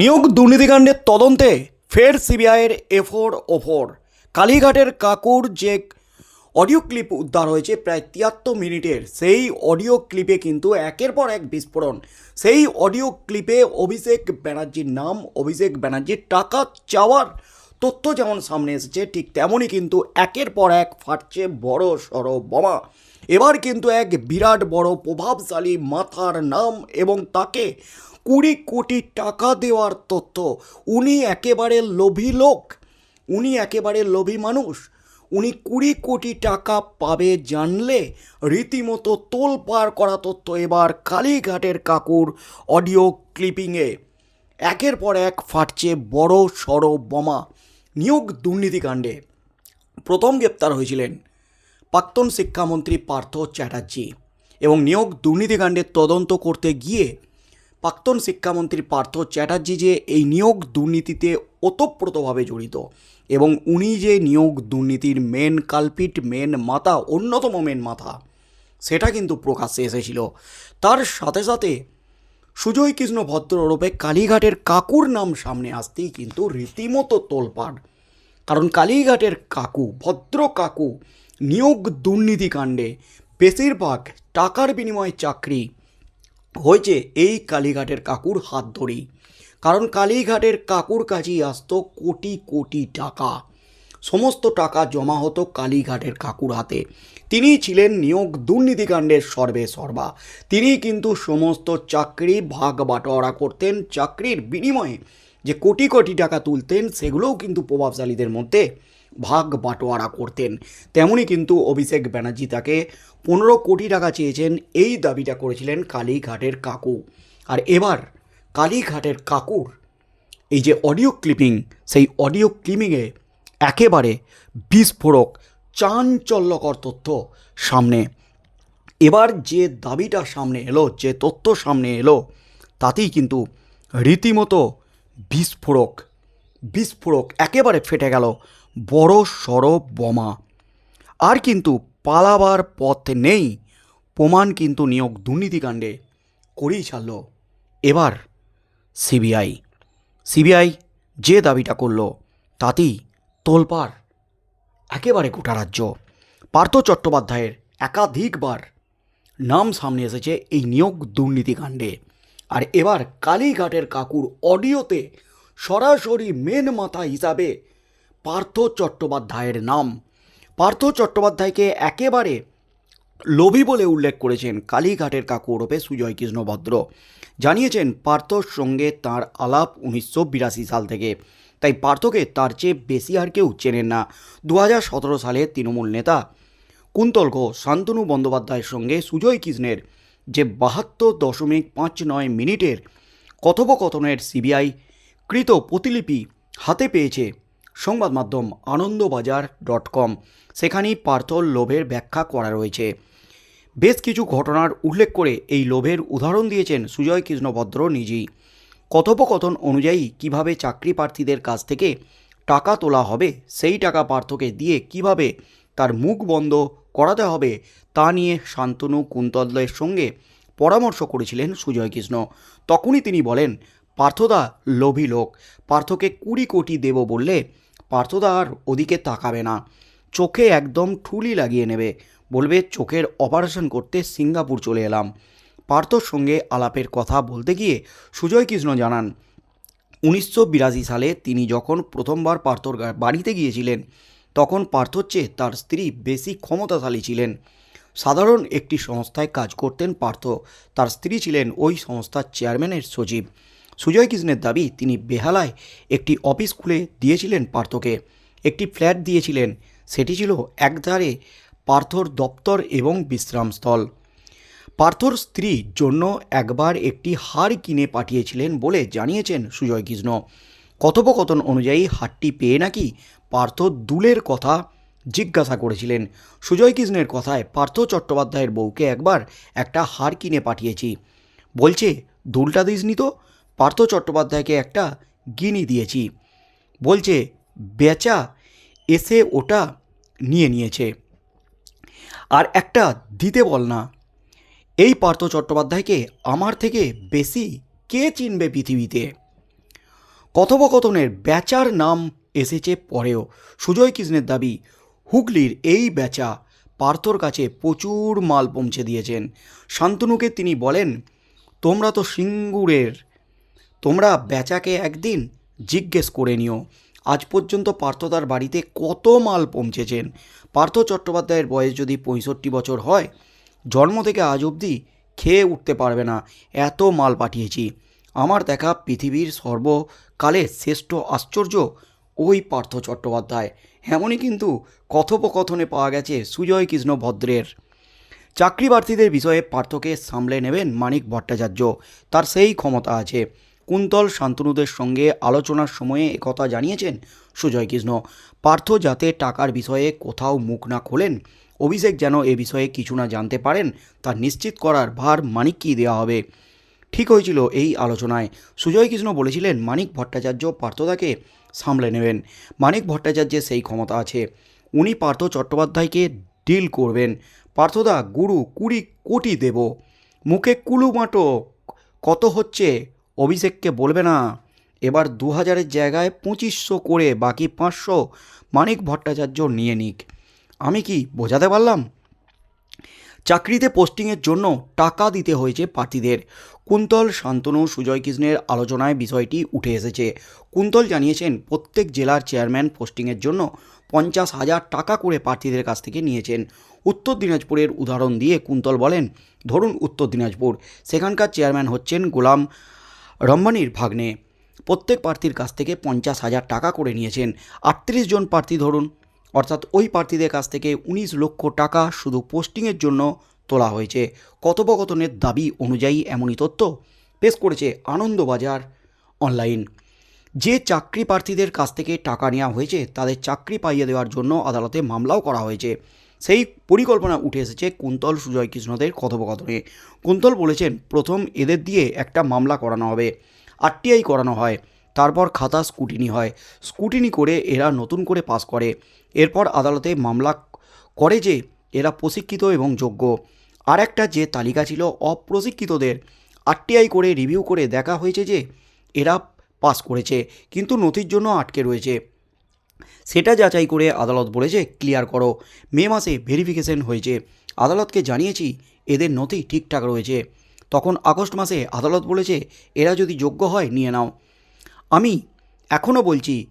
নিয়োগ দুর্নীতিকাণ্ডের তদন্তে, ফের সিবিআইয়ের এফোর ওফোর। কালীঘাটের কাকুর যে অডিও ক্লিপ উদ্ধার হয়েছে, প্রায় তিয়াত্তর মিনিটের। সেই অডিও ক্লিপে কিন্তু একের পর এক বিস্ফোরণ। সেই অডিও ক্লিপে অভিষেক ব্যানার্জির নাম, অভিষেক ব্যানার্জির টাকা চাওয়ার তথ্য যেমন সামনে এসেছে, ঠিক তেমনই কিন্তু একের পর এক ফাটছে বড় সড় বোমা। এবার কিন্তু এক বিরাট বড় প্রভাবশালী মাথার নাম এবং তাকে কুড়ি কোটি টাকা দেওয়ার তথ্য। উনি একেবারে লোভী লোক। উনি একেবারে লোভী মানুষ। উনি কুড়ি কোটি টাকা পাবে জানলে রীতিমতো তোল পার করা তথ্য এবার কালীঘাটের কাকুর অডিও ক্লিপিংয়ে। একের পর এক ফাটছে বড় সড় বোমা। নিয়োগ দুর্নীতিকাণ্ডে। প্রথম গ্রেপ্তার হয়েছিলেন প্রাক্তন শিক্ষামন্ত্রী পার্থ চ্যাটার্জি এবং নিয়োগ দুর্নীতিকাণ্ডের তদন্ত করতে গিয়ে প্রাক্তন শিক্ষামন্ত্রী পার্থ চ্যাটার্জি যে এই নিয়োগ দুর্নীতিতে ওতপ্রোতভাবে জড়িত এবং উনি যে নিয়োগ দুর্নীতির মেন কালপিট, মেন মাথা, অন্যতম মেন মাথা, সেটা কিন্তু প্রকাশ্যে এসেছিল। তার সাথে সাথে সুজয় কৃষ্ণ ভদ্র ওরফে কালীঘাটের কাকুর নাম সামনে আসতেই কিন্তু রীতিমতো তোলপাড়। কারণ কালীঘাটের কাকু, ভদ্র কাকু, নিয়োগ দুর্নীতিকাণ্ডে বেশিরভাগ টাকার বিনিময়ে চাকরি হয়েছে এই কালীঘাটের কাকুর হাত ধরেই। কারণ কালীঘাটের কাকুর কাছেই আসতো কোটি কোটি টাকা। সমস্ত টাকা জমা হতো কালীঘাটের কাকুর হাতে। তিনি ছিলেন নিয়োগ দুর্নীতিকাণ্ডের সর্বে সর্বা। তিনি কিন্তু সমস্ত চাকরি ভাগ বাটোয়ারা করতেন, চাকরির বিনিময়ে যে কোটি কোটি টাকা তুলতেন, সেগুলোও কিন্তু প্রভাবশালীদের মধ্যে ভাগ বাটোয়ারা করতেন। তেমনই কিন্তু অভিষেক ব্যানার্জি তাকে পনেরো কোটি টাকা চেয়েছেন, এই দাবিটা করেছিলেন কালীঘাটের কাকু। আর এবার কালীঘাটের কাকুর এই যে অডিও ক্লিপিং সেই অডিও ক্লিপিংয়ে একেবারে বিস্ফোরক, চাঞ্চল্যকর তথ্য সামনে। এবার যে দাবিটা সামনে এলো, যে তথ্য সামনে এলো, তাতেই কিন্তু রীতিমতো বিস্ফোরক বিস্ফোরক একেবারে ফেটে গেল। বড় সড় বোমা। আর কিন্তু পালাবার পথ নেই, প্রমাণ কিন্তু নিয়োগ দুর্নীতিকাণ্ডে করেই ছাড়ল। এবার সিবিআই। সিবিআই যে দাবিটা করল, তাতেই তোলপাড়, একেবারে গোটা রাজ্য। পার্থ চট্টোপাধ্যায়ের একাধিকবার নাম সামনে এসেছে এই নিয়োগ দুর্নীতিকাণ্ডে আর এবার কালীঘাটের কাকুর অডিওতে সরাসরি মেন মাথা হিসাবে পার্থ চট্টোপাধ্যায়ের নাম। পার্থ চট্টোপাধ্যায়কে একেবারে লোভী বলে উল্লেখ করেছেন কালীঘাটের কাকু ওরফে সুজয় কৃষ্ণ ভদ্র জানিয়েছেন, পার্থর সঙ্গে তার আলাপ উনিশশো বিরাশি সাল থেকে। তাই পার্থকে তার চেয়ে বেশি আর কেউ চেনেন না। দু সালে তৃণমূল নেতা কুন্তল ঘোষ, শান্তনু বন্দ্যোপাধ্যায়ের সঙ্গে সুজয় কৃষ্ণের যে বাহাত্তর দশমিক পাঁচ নয় মিনিটের কথোপকথনের সিবিআই কৃত প্রতিলিপি হাতে পেয়েছে সংবাদ মাধ্যম আনন্দবাজার ডট কম। সেখানেই পার্থর লোভের ব্যাখ্যা করা রয়েছে। বেশ কিছু ঘটনার উল্লেখ করে এই লোভের উদাহরণ দিয়েছেন সুজয় কৃষ্ণ ভদ্র নিজেই। কথোপকথন অনুযায়ী কীভাবে চাকরি প্রার্থীদের কাছ থেকে টাকা তোলা হবে, সেই টাকা পার্থকে দিয়ে কীভাবে তার মুখ বন্ধ করাতে হবে, তা নিয়ে শান্তনু কুন্তলের সঙ্গে পরামর্শ করেছিলেন সুজয় কৃষ্ণ। তখনই তিনি বলেন, পার্থদা লোভী লোক, পার্থকে কুড়ি কোটি দেব বললে পার্থদা আর ওদিকে তাকাবে না। চোখে একদম ঠুলি লাগিয়ে নেবে, বলবে চোখের অপারেশন করতে সিঙ্গাপুর চলে এলাম। পার্থর সঙ্গে আলাপের কথা বলতে গিয়ে সুজয় কৃষ্ণ জানান, উনিশশো বিরাশি সালে তিনি যখন প্রথমবার পার্থর বাড়িতে গিয়েছিলেন, তখন পার্থর চেয়ে তার স্ত্রী বেশি ক্ষমতাশালী ছিলেন। সাধারণ একটি সংস্থায় কাজ করতেন পার্থ। তার স্ত্রী ছিলেন ওই সংস্থার চেয়ারম্যানের সচিব। সুজয় কৃষ্ণের দাবি, তিনি বেহালায় একটি অফিস খুলে দিয়েছিলেন পার্থকে। একটি ফ্ল্যাট দিয়েছিলেন, সেটি ছিল একধারে পার্থর দপ্তর এবং বিশ্রামস্থল। পার্থর স্ত্রীর জন্য একবার একটি হার কিনে পাঠিয়েছিলেন বলে জানিয়েছেন সুজয় কৃষ্ণ। কথোপকথন অনুযায়ী হারটি পেয়ে নাকি পার্থ দুলের কথা জিজ্ঞাসা করেছিলেন। সুজয় কৃষ্ণের কথায় পার্থ চট্টোপাধ্যায়ের বউকে একবার একটা হার কিনে পাঠিয়েছি। বলছে, দুলটা দিসনি তো? পার্থ চট্টোপাধ্যায়কে একটা গিনি দিয়েছি। বলছে, বেচা, এসে ওটা নিয়ে নিয়েছে। আর একটা দিতে বল না। এই পার্থ চট্টোপাধ্যায়কে আমার থেকে বেশি কে চিনবে পৃথিবীতে? কথোপকথনের বেচার নাম এসেছে পরেও। সুজয় কৃষ্ণের দাবি, হুগলির এই বেচা পার্থর কাছে প্রচুর মাল পৌঁছে দিয়েছেন। শান্তনুকে তিনি বলেন, তোমরা তো সিঙ্গুরের তোমরা বেচাকে একদিন জিজ্ঞেস করে নিও। আজ পর্যন্ত পার্থতার বাড়িতে কত মাল পৌঁছেছেন? পার্থ চট্টোপাধ্যায়ের বয়স যদি পঁয়ষট্টি বছর হয়, জন্ম থেকে আজ অবধি খেয়ে উঠতে পারবে না। এত মাল পাঠিয়েছি। আমার দেখা পৃথিবীর সর্বকালের শ্রেষ্ঠ আশ্চর্য ওই পার্থ চট্টোপাধ্যায়। এমনই কিন্তু কথোপকথনে পাওয়া গেছে সুজয় কৃষ্ণ ভদ্রের। চাকরি প্রার্থীদের বিষয়ে পার্থকে সামলে নেবেন মানিক ভট্টাচার্য। তার সেই ক্ষমতা আছে। কুন্তল শান্তনুদের সঙ্গে আলোচনার সময়ে একথা জানিয়েছেন সুজয় কৃষ্ণ। পার্থ যাতে টাকার বিষয়ে কোথাও মুখ না খোলেন, অভিষেক যেন এ বিষয়ে কিছু না জানতে পারেন, তা নিশ্চিত করার ভার মানিককেই দেওয়া হবে। ঠিক হয়েছিল এই আলোচনায়। সুজয় কৃষ্ণ বলেছিলেন, মানিক ভট্টাচার্য পার্থদাকে সামলে নেবেন। মানিক ভট্টাচার্যের সেই ক্ষমতা আছে। উনি পার্থ চট্টোপাধ্যায়কে ডিল করবেন। পার্থদা গুরু কুড়ি কোটি দেব। মুখে কুলুমাটো কত হচ্ছে অভিষেককে বলবে না। এবার দু হাজারের জায়গায় পঁচিশশো করে বাকি পাঁচশো মানিক ভট্টাচার্য নিয়ে নিক। আমি কি বোঝাতে পারলাম? চাকরিতে পোস্টিংয়ের জন্য টাকা দিতে হয়েছে প্রার্থীদের। কুন্তল, শান্তনু, সুজয় কৃষ্ণের আলোচনায় বিষয়টি উঠে এসেছে। কুন্তল জানিয়েছেন, প্রত্যেক জেলার চেয়ারম্যান পোস্টিংয়ের জন্য পঞ্চাশ হাজার টাকা করে প্রার্থীদের কাছ থেকে নিয়েছেন। উত্তর দিনাজপুরের উদাহরণ দিয়ে কুন্তল বলেন, ধরুন উত্তর দিনাজপুর। সেখানকার চেয়ারম্যান হচ্ছেন গোলাম রম্বানির ভাগ্নে। প্রত্যেক প্রার্থীর কাছ থেকে পঞ্চাশ হাজার টাকা করে নিয়েছেন। আটত্রিশ জন প্রার্থী ধরুন। অর্থাৎ ওই প্রার্থীদের কাছ থেকে উনিশ লক্ষ টাকা শুধু পোস্টিংয়ের জন্য তোলা হয়েছে। কথোপকথনের দাবি অনুযায়ী এমনই তথ্য পেশ করেছে আনন্দবাজার অনলাইন। যে চাকরি প্রার্থীদের কাছ থেকে টাকা নেওয়া হয়েছে, তাদের চাকরি পাইয়ে দেওয়ার জন্য আদালতে মামলাও করা হয়েছে। সেই পরিকল্পনা উঠে এসেছে কুন্তল সুজয় কৃষ্ণদের কথোপকথনে। কুন্তল বলেছেন, প্রথম এদের দিয়ে একটা মামলা করানো হবে, আরটিআই করানো হয়, তারপর খাতা স্কুটিনি হয়। স্কুটিনি করে এরা নতুন করে পাস করে। এরপর আদালতে মামলা করে যে এরা প্রশিক্ষিত এবং যোগ্য। আর একটা যে তালিকা ছিল, অপ্রশিক্ষিতদের আরটিআই করে রিভিউ করে দেখা হয়েছে যে এরা পাস করেছে, কিন্তু নথির জন্য আটকে রয়েছে। সেটা যাচাই করে আদালত বলেছে, ক্লিয়ার করো। মে মাসে ভেরিফিকেশন হয়েছে। আদালতকে জানিয়েছি, এদের নথি ঠিকঠাক রয়েছে। তখন আগস্ট মাসে আদালত বলেছে, এরা যদি যোগ্য হয়, নিয়ে নাও। আমি এখনও বলছি,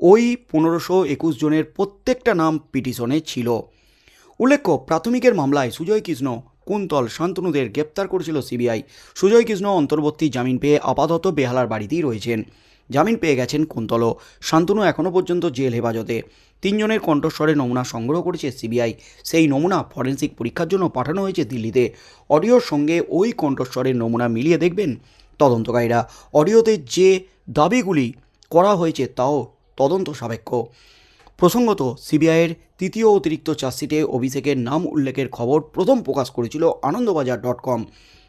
ওই পনেরোশো একুশ জনের প্রত্যেকটা নাম পিটিশনে ছিল। উল্লেখ্য, প্রাথমিকের মামলায় সুজয় কৃষ্ণ, কুন্তল শান্তনুদের গ্রেপ্তার করেছিল সিবিআই। সুজয় কৃষ্ণ অন্তর্বর্তী জামিন পেয়ে আপাতত বেহালার বাড়িতেই রয়েছেন। জামিন পেয়ে গেছেন কুন্তল শান্তনু এখনও পর্যন্ত জেল হেফাজতে। তিনজনের কণ্ঠস্বরে নমুনা সংগ্রহ করেছে সিবিআই। সেই নমুনা ফরেন্সিক পরীক্ষার জন্য পাঠানো হয়েছে দিল্লিতে। অডিওর সঙ্গে ওই কণ্ঠস্বরের নমুনা মিলিয়ে দেখবেন তদন্তকারীরা। অডিওতে যে দাবিগুলি করা হয়েছে তাও তদন্ত সাপেক্ষ। প্রসঙ্গত, সিবিআইয়ের তৃতীয় অতিরিক্ত চার্জশিটে অভিষেকের নাম উল্লেখের খবর প্রথম প্রকাশ করেছিল আনন্দবাজার ডট কম।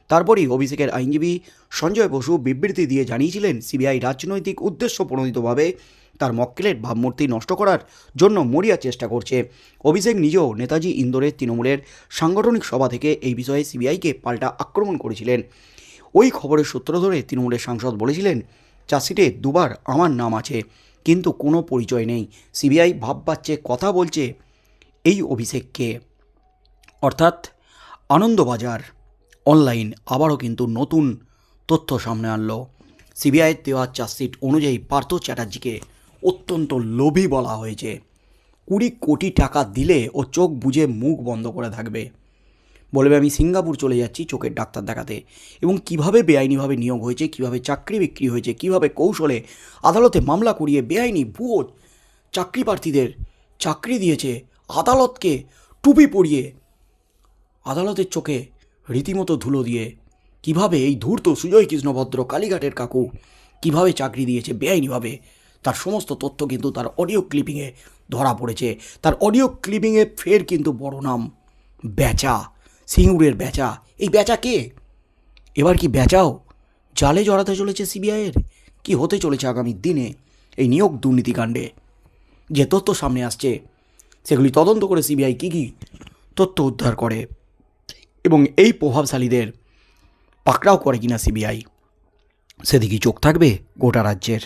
তারপরই অভিষেকের আইনজীবী সঞ্জয় বসু বিবৃতি দিয়ে জানিয়েছিলেন, সিবিআই রাজনৈতিক উদ্দেশ্য প্রণোদিতভাবে তার মক্কেলের ভাবমূর্তি নষ্ট করার জন্য মরিয়া চেষ্টা করছে। অভিষেক নিজেও নেতাজি ইন্দোরের তৃণমূলের সাংগঠনিক সভা থেকে এই বিষয়ে সিবিআইকে পাল্টা আক্রমণ করেছিলেন। ওই খবরের সূত্র ধরে তৃণমূলের সাংসদ বলেছিলেন চার্জশিটে দুবার আমার নাম আছে, কিন্তু কোনো পরিচয় নেই। সিবিআই ভাব পাচ্ছে কথা বলছে এই অভিষেককে। অর্থাৎ আনন্দবাজার। অনলাইন আবারও কিন্তু নতুন তথ্য সামনে আনলো। সিবিআইয়ের দেওয়া চার্জশিট অনুযায়ী পার্থ চ্যাটার্জিকে অত্যন্ত লোভী বলা হয়েছে। কুড়ি কোটি টাকা দিলে ও চোখ বুজে মুখ বন্ধ করে থাকবে। বলবে, আমি সিঙ্গাপুর চলে যাচ্ছি চোখের ডাক্তার দেখাতে। এবং কীভাবে বেআইনিভাবে নিয়োগ হয়েছে, কীভাবে চাকরি বিক্রি হয়েছে, কীভাবে কৌশলে আদালতে মামলা করিয়ে বেআইনি ভুয়ো চাকরি প্রার্থীদের চাকরি দিয়েছে, আদালতকে টুপি পরিয়ে আদালতের চোখে রীতিমতো ধুলো দিয়ে, কীভাবে এই ধূর্ত সুজয় কৃষ্ণভদ্র কালীঘাটের কাকু কীভাবে চাকরি দিয়েছে বেআইনিভাবে? তার সমস্ত তথ্য কিন্তু তার অডিও ক্লিপিংয়ে ধরা পড়েছে। তার অডিও ক্লিপিংয়ে ফের কিন্তু বড় নাম। বেচা, সিঙ্গুরের বেচা। এই বেচা কে? এবার কি বেচাও? জালে জড়াতে চলেছে সিবিআইয়ের কি হতে চলেছে আগামী দিনে এই নিয়োগ দুর্নীতিকাণ্ডে যে তথ্য সামনে আসছে, সেগুলি তদন্ত করে সিবিআই কী কী তথ্য উদ্ধার করে। এবং এই প্রভাবশালীদের পাকড়াও করে কিনা সিবিআই। সেদিকেই চোখ থাকবে গোটা রাজ্যের।